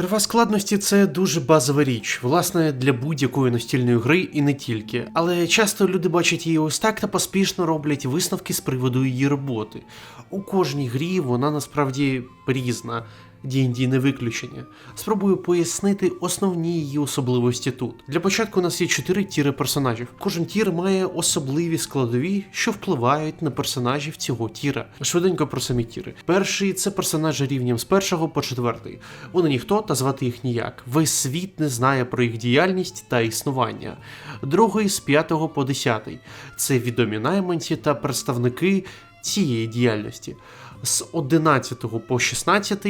Крива складності це дуже базова річ, власне, для будь-якої настільної гри і не тільки. Але часто люди бачать її ось так та поспішно роблять висновки з приводу її роботи. У кожній грі вона насправді різна. D&D не виключення. Спробую пояснити основні її особливості тут. Для початку у нас є чотири тіри персонажів. Кожен тір має особливі складові, що впливають на персонажів цього тіра. Швиденько про самі тіри. Перший це персонажі рівнем з першого по четвертий. Вони ніхто та звати їх ніяк. Весь світ не знає про їх діяльність та існування. Другий з п'ятого по десятий. Це відомі найманці та представники цієї діяльності. З 11 по 16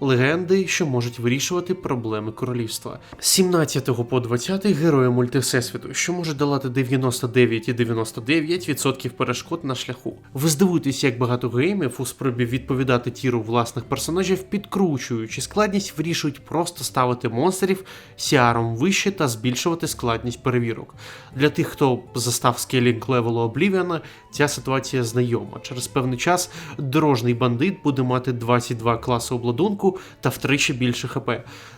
легенди, що можуть вирішувати проблеми королівства. З 17 по 20 герої мультивсесвіту, що можуть долати 99,99% перешкод на шляху. Ви здивуєтесь, як багато геймів у спробі відповідати тіру власних персонажів, підкручуючи складність, вирішують просто ставити монстрів сіаром вище та збільшувати складність перевірок. Для тих, хто застав скелінг левелу Облівіана, ця ситуація знайома. Через певний час дорожній бандит буде мати 22 класи обладунку та втричі більше ХП.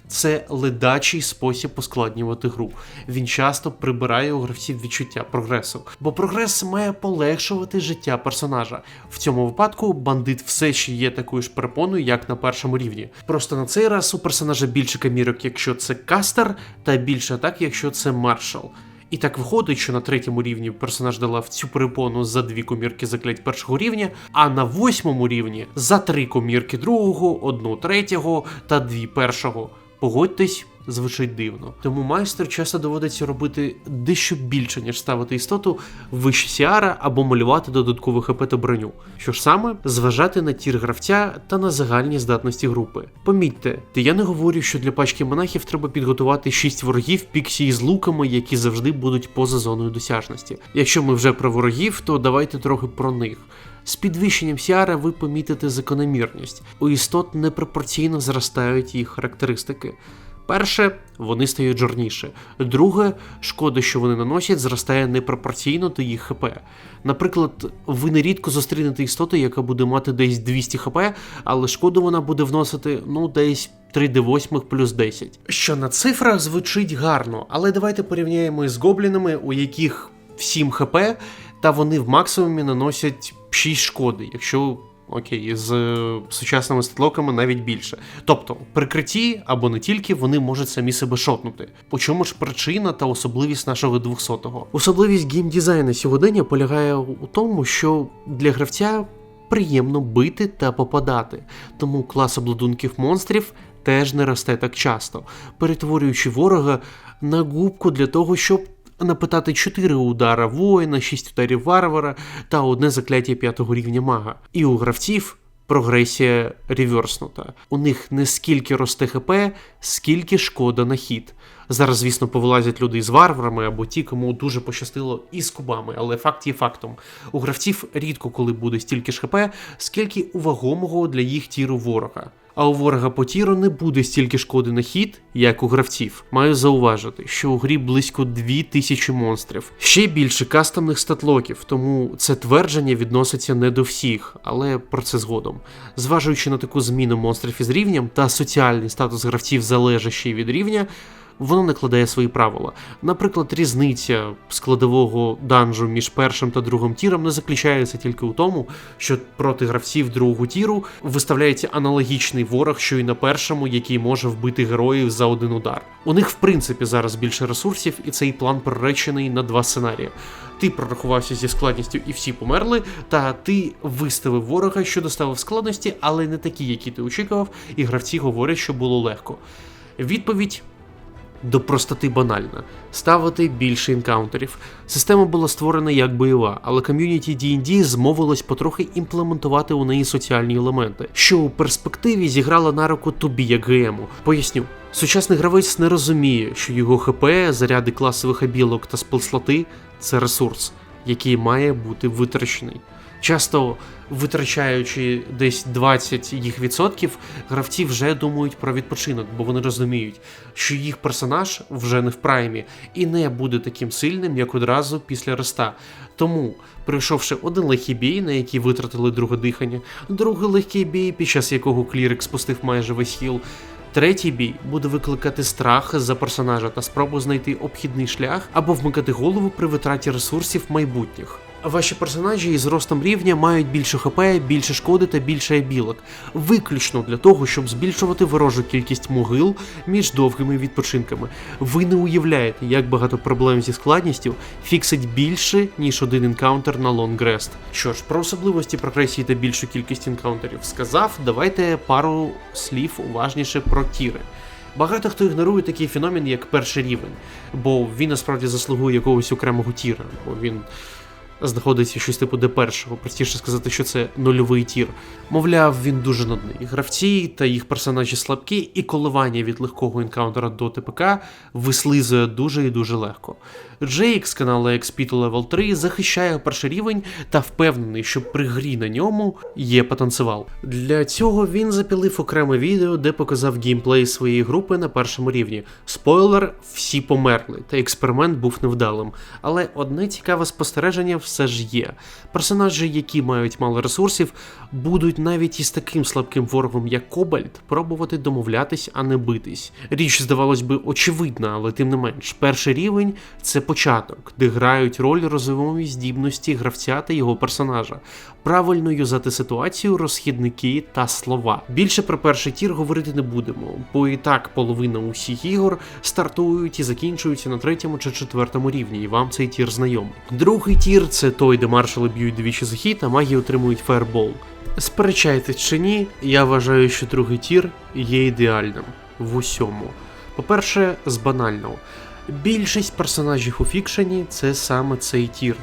Це ледачий спосіб ускладнювати гру. Він часто прибирає у гравців відчуття прогресу, бо прогрес має полегшувати життя персонажа. В цьому випадку бандит все ще є такою ж перепоною, як на першому рівні. Просто на цей раз у персонажа більше камірок, якщо це кастер, та більше атак, якщо це маршал. І так виходить, що на третьому рівні персонаж долав цю перепону за дві комірки заклять першого рівня, а на восьмому рівні за три комірки другого, одну третього та дві першого. Погодьтесь, звучить дивно. Тому майстер часто доводиться робити дещо більше, ніж ставити істоту вище сіара або малювати додаткову хп та броню. Що ж саме, зважати на тір гравця та на загальні здатності групи. Помітьте, я не говорю, що для пачки монахів треба підготувати 6 ворогів піксі з луками, які завжди будуть поза зоною досяжності. Якщо ми вже про ворогів, то давайте трохи про них. З підвищенням сіара ви помітите закономірність. У істот непропорційно зростають їх характеристики. Перше, вони стають жорніше. Друге, шкода, що вони наносять, зростає непропорційно до їх ХП. Наприклад, ви нерідко зустрінете істоту, яка буде мати десь 200 ХП, але шкоду вона буде вносити ну десь 3D8 плюс 10. Що на цифрах звучить гарно, але давайте порівняємо із гоблінами, у яких 7 ХП, та вони в максимумі наносять 6 шкоди, якщо окей, з е, сучасними статлоками навіть більше. Тобто, прикритті або не тільки вони можуть самі себе шотнути. У чому ж причина та особливість нашого 200-го? Особливість геймдизайну сьогодення полягає у тому, що для гравця приємно бити та попадати, тому клас обладунків монстрів теж не росте так часто, перетворюючи ворога на губку для того, щоб напитати 4 удара воїна, 6 ударів варвара та одне закляття 5 рівня мага. І у гравців прогресія реверснута. У них не скільки росте ХП, скільки шкода на хід. Зараз, звісно, повилазять люди з варварами або ті, кому дуже пощастило із кубами, але факт є фактом. У гравців рідко коли буде стільки ж ХП, скільки у вагомого для їх тіру ворога. А у ворога по тіру не буде стільки шкоди на хід, як у гравців. Маю зауважити, що у грі близько 2000 монстрів. Ще більше кастомних статлоків, тому це твердження відноситься не до всіх, але про це згодом. Зважуючи на таку зміну монстрів із рівнем та соціальний статус гравців залежащий від рівня. Воно накладає свої правила. Наприклад, різниця складового данжу між першим та другим тіром не заключається тільки у тому, що проти гравців другого тіру виставляється аналогічний ворог, що й на першому, який може вбити героїв за один удар. У них, в принципі, зараз більше ресурсів, і цей план проречений на два сценарії. Ти прорахувався зі складністю і всі померли, та ти виставив ворога, що доставив складності, але не такі, які ти очікував, і гравці говорять, що було легко. Відповідь до простоти банальна ставити більше інкаунтерів. Система була створена як бойова, але ком'юніті D&D змовилось потрохи імплементувати у неї соціальні елементи, що у перспективі зіграло на руку тобі як ГМу. Поясню. Сучасний гравець не розуміє, що його ХП, заряди класових абілок та спилслоти це ресурс, який має бути витрачений. Часто витрачаючи десь 20 їх відсотків, гравці вже думають про відпочинок, бо вони розуміють, що їх персонаж вже не в праймі і не буде таким сильним, як одразу після реста. Тому, пройшовши один легкий бій, на який витратили друге дихання, другий легкий бій, під час якого клірик спустив майже весь хіл, Третій бій буде викликати страх за персонажа та спробу знайти обхідний шлях або вмикати голову при витраті ресурсів майбутніх. Ваші персонажі із ростом рівня мають більше ХП, більше шкоди та більше абілок, виключно для того, щоб збільшувати ворожу кількість могил між довгими відпочинками. Ви не уявляєте, як багато проблем зі складністю фіксить більше, ніж один енкаунтер на лонгрест. Що ж, про особливості прогресії та більшу кількість енкаунтерів сказав, давайте пару слів уважніше про тіри. Багато хто ігнорує такий феномен, як перший рівень, бо він насправді заслугує якогось окремого тіра, бо він знаходиться щось типу де першого, простіше сказати, що це нульовий тір. Мовляв, він дуже нудний. Гравці та їх персонажі слабкі, і коливання від легкого енкаунтера до ТПК вислизує дуже і дуже легко. Джейк з каналу XP to Level 3 захищає перший рівень та впевнений, що при грі на ньому є потенціал. Для цього він запілив окреме відео, де показав геймплей своєї групи на першому рівні. Спойлер, всі померли, та експеримент був невдалим. Але одне цікаве спостереження все ж є. Персонажі, які мають мало ресурсів, будуть навіть із таким слабким ворогом, як Кобальт, пробувати домовлятись, а не битись. Річ, здавалось би, очевидна, але тим не менш, перший рівень це початок, де грають роль розвивові здібності гравця та його персонажа, правильно юзати ситуацію, розхідники та слова. Більше про перший тір говорити не будемо, бо і так половина усіх ігор стартують і закінчуються на третьому чи четвертому рівні, і вам цей тір знайомий. Другий тір це той, де маршали б'ють двічі за хід, а маги отримують фаербол. Сперечайтесь чи ні, я вважаю, що другий тір є ідеальним в усьому. По-перше, з банального. Більшість персонажів у фікшені це саме цей тір,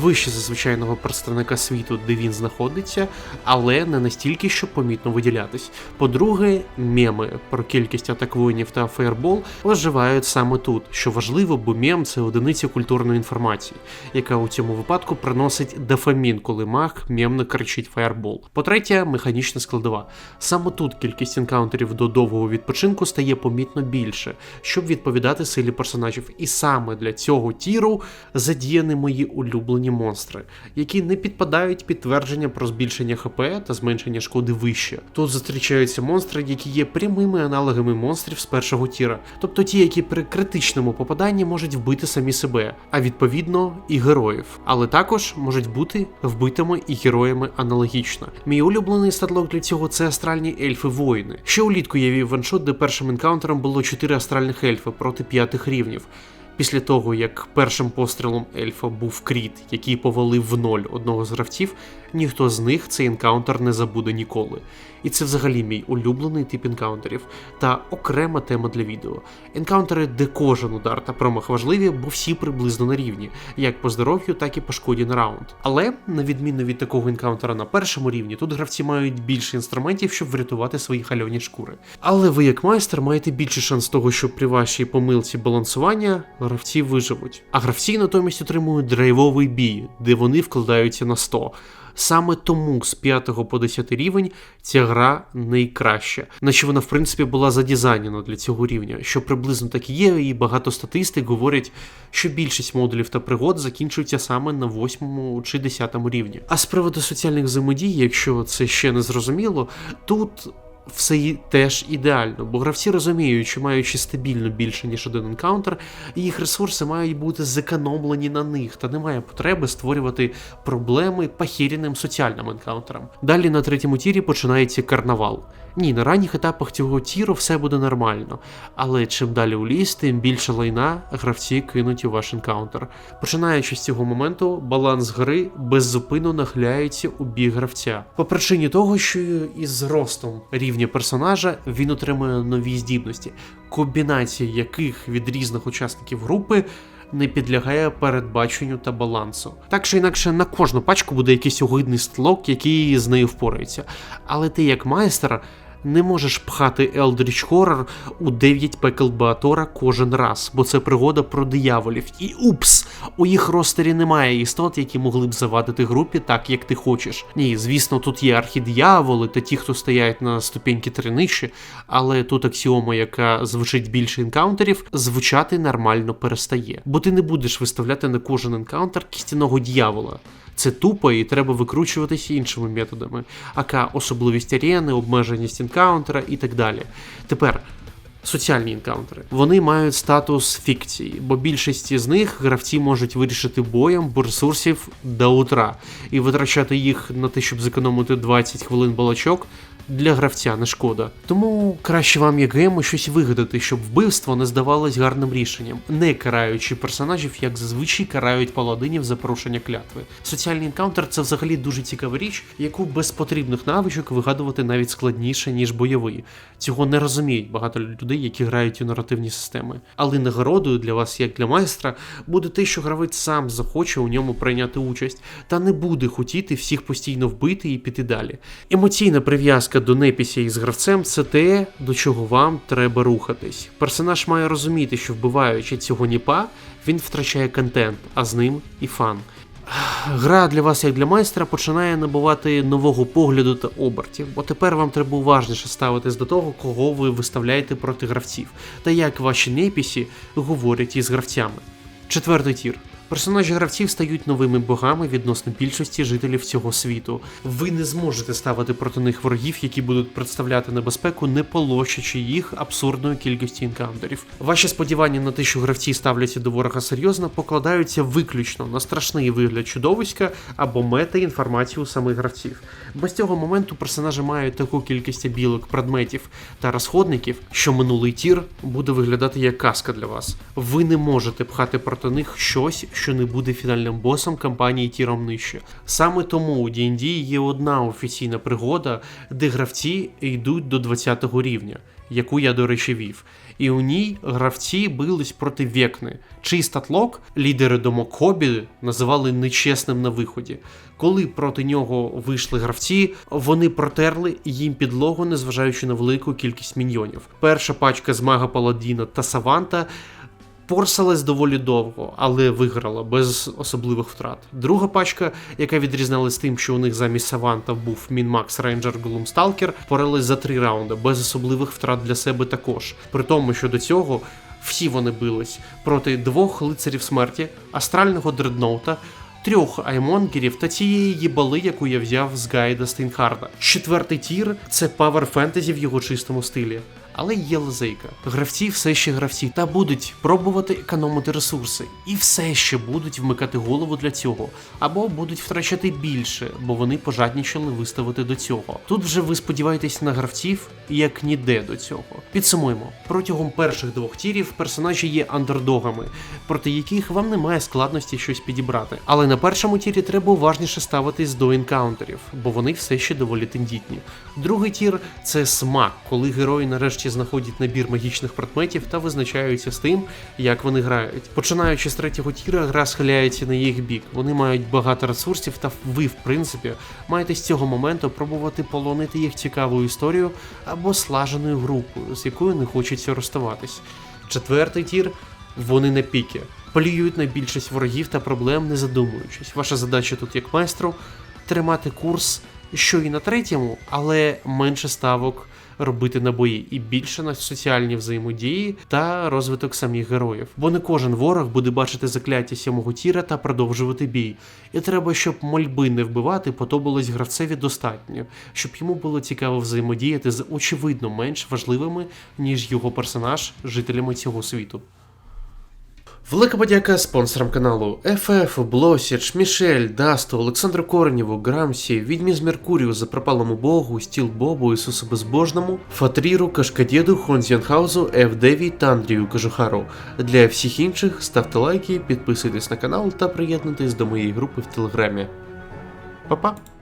вище за звичайного представника світу, де він знаходиться, але не настільки, щоб помітно виділятись. По-друге, меми про кількість атак воїнів та фаєрбол оживають саме тут, що важливо, бо мем це одиниця культурної інформації, яка у цьому випадку приносить дофамін, коли маг мемно кричить фаєрбол. По-третє, механічна складова. Саме тут кількість енкаунтерів до довгого відпочинку стає помітно більше, щоб відповідати силі персонажів. І саме для цього тіру задіяні мої улюблені монстри, які не підпадають під твердження про збільшення ХП та зменшення шкоди вище. Тут зустрічаються монстри, які є прямими аналогами монстрів з першого тіра, тобто ті, які при критичному попаданні можуть вбити самі себе, а відповідно і героїв, але також можуть бути вбитими і героями аналогічно. Мій улюблений статлок для цього це астральні ельфи воїни. Ще улітку я вів ваншот, де першим енкаунтером було 4 астральних ельфи проти п'ятих рівнів. Після того, як першим пострілом ельфа був кріт, який повалив в ноль одного з гравців, ніхто з них цей енкаунтер не забуде ніколи. І це взагалі мій улюблений тип енкаунтерів та окрема тема для відео. Енкаунтери, де кожен удар та промах важливі, бо всі приблизно на рівні, як по здоров'ю, так і по шкоді на раунд. Але, на відміну від такого енкаунтера на першому рівні, тут гравці мають більше інструментів, щоб врятувати свої хальоні шкури. Але ви, як майстер, маєте більше шанс того, що при вашій помилці балансування гравці виживуть. А гравці натомість отримують драйвовий бій, де вони вкладаються на 100. Саме тому з 5 по 10 рівень ця гра найкраща, наче вона в принципі була задизайнена для цього рівня, що приблизно так і є, і багато статистик говорять, що більшість модулів та пригод закінчуються саме на 8 чи 10 рівні. А з приводу соціальних взаємодій, якщо це ще не зрозуміло, тут все теж ідеально, бо гравці розуміють, що маючи стабільно більше ніж один енкаунтер, їх ресурси мають бути зекономлені на них, та немає потреби створювати проблеми похіреним соціальним енкаунтерам. Далі на третьому тірі починається карнавал. Ні, на ранніх етапах цього тіру все буде нормально, але чим далі у ліс, тим більше лайна гравці кинуть у ваш енкаунтер. Починаючи з цього моменту, баланс гри беззупинно нахиляється у бік гравця. По причині того, що із ростом рівня персонажа він отримує нові здібності, комбінація яких від різних учасників групи. Не підлягає передбаченню та балансу. Так чи інакше на кожну пачку буде якийсь огидний стлок, який з нею впорається. Але ти, як майстер, не можеш пхати Eldritch Horror у 9 пекел Баатора кожен раз, бо це пригода про дияволів. І упс! У їх ростері немає істот, які могли б завадити групі так, як ти хочеш. Ні, звісно, тут є архідіяволи та ті, хто стоять на ступеньки три нижче, але тут аксіома, яка звучить більше енкаунтерів, звучати нормально перестає. Бо ти не будеш виставляти на кожен енкаунтер кістяного дьявола. Це тупо і треба викручуватися іншими методами, ака особливість арени, обмеженість інкаунтера і так далі. Тепер. Соціальні інкаунтери. Вони мають статус фікції, бо більшість з них гравці можуть вирішити боєм, бо ресурсів до утра, і витрачати їх на те, щоб зекономити 20 хвилин балачок. Для гравця не шкода. Тому краще вам, як гему, щось вигадати, щоб вбивство не здавалось гарним рішенням, не караючи персонажів, як зазвичай карають паладинів за порушення клятви. Соціальний енкаунтер це взагалі дуже цікава річ, яку без потрібних навичок вигадувати навіть складніше, ніж бойовий. Цього не розуміють багато людей, які грають у наративні системи. Але нагородою для вас, як для майстра, буде те, що гравець сам захоче у ньому прийняти участь, та не буде хотіти всіх постійно вбити і піти далі. Емоційна прив'язка до непісі із гравцем це те, до чого вам треба рухатись. Персонаж має розуміти, що вбиваючи цього ніпа, він втрачає контент, а з ним і фан. Гра для вас, як для майстра, починає набувати нового погляду та обертів, бо тепер вам треба уважніше ставитись до того, кого ви виставляєте проти гравців, та як ваші непісі говорять із гравцями. Четвертий тір. Персонажі гравців стають новими богами відносно більшості жителів цього світу. Ви не зможете ставити проти них ворогів, які будуть представляти небезпеку, не полощачи їх абсурдною кількістю інкаунтерів. Ваші сподівання на те, що гравці ставляться до ворога серйозно, покладаються виключно на страшний вигляд чудовиська або мета-інформацію самих гравців. Без цього моменту персонажі мають таку кількість білок, предметів та розходників, що минулий тір буде виглядати як казка для вас. Ви не можете пхати проти них щось, що не буде фінальним босом кампанії тіром нижче. Саме тому у D&D є одна офіційна пригода, де гравці йдуть до 20 рівня, яку я, до речі, вів. І у ній гравці бились проти Векни, чий статлок лідери домок Хобі називали нечесним на виході. Коли проти нього вийшли гравці, вони протерли їм підлогу, незважаючи на велику кількість міньйонів. Перша пачка з мага Паладіна та Саванта Порсалась доволі довго, але виграла без особливих втрат. Друга пачка, яка відрізнялась тим, що у них замість Саванта був Мінмакс Рейнджер Глумсталкер, поралась за три раунди, без особливих втрат для себе також. При тому, що до цього всі вони бились проти двох лицарів смерті, астрального дредноута. Трьох аймонгерів та цієї їбали, яку я взяв з гайда Стейнхарда. Четвертий тір це павер фентезі в його чистому стилі. Але є лазейка. Гравці все ще гравці та будуть пробувати економити ресурси, і все ще будуть вмикати голову для цього, або будуть втрачати більше, бо вони пожаднічали виставити до цього. Тут вже ви сподіваєтесь на гравців як ніде до цього. Підсумуємо, протягом перших двох тірів персонажі є андердогами, проти яких вам немає складності щось підібрати. Але на першому тірі треба уважніше ставитись до енкаунтерів, бо вони все ще доволі тендітні. Другий тір це смак, коли герої нарешті знаходять набір магічних предметів та визначаються з тим, як вони грають. Починаючи з третього тіра, гра схиляється на їх бік. Вони мають багато ресурсів, та ви, в принципі, маєте з цього моменту пробувати полонити їх цікаву історію або слаженою групою, з якою не хочеться розставатись. Четвертий тір вони на піки. Поліюють на більшість ворогів та проблем, не задумуючись. Ваша задача тут, як майстру, тримати курс, що і на третьому, але менше ставок робити набої і більше на соціальні взаємодії та розвиток самих героїв. Бо не кожен ворог буде бачити закляття сьомого тіра та продовжувати бій. І треба, щоб мольби не вбивати, подобалось гравцеві достатньо, щоб йому було цікаво взаємодіяти з очевидно менш важливими, ніж його персонаж, жителями цього світу. Велика подяка спонсорам каналу FF, Блосіч, Мішель, Дасту, Олександру Коренєву, Грамсі, Відьмі з Меркурію, Запропалому Богу, Стіл Бобу, Ісусу Безбожному, Фатріру, Кашкадєду, Хонзянхаузу, F9 та Андрію Кажухару. Для всіх інших ставте лайки, підписуйтесь на канал та приєднуйтесь до моєї групи в Телеграмі. Па-па!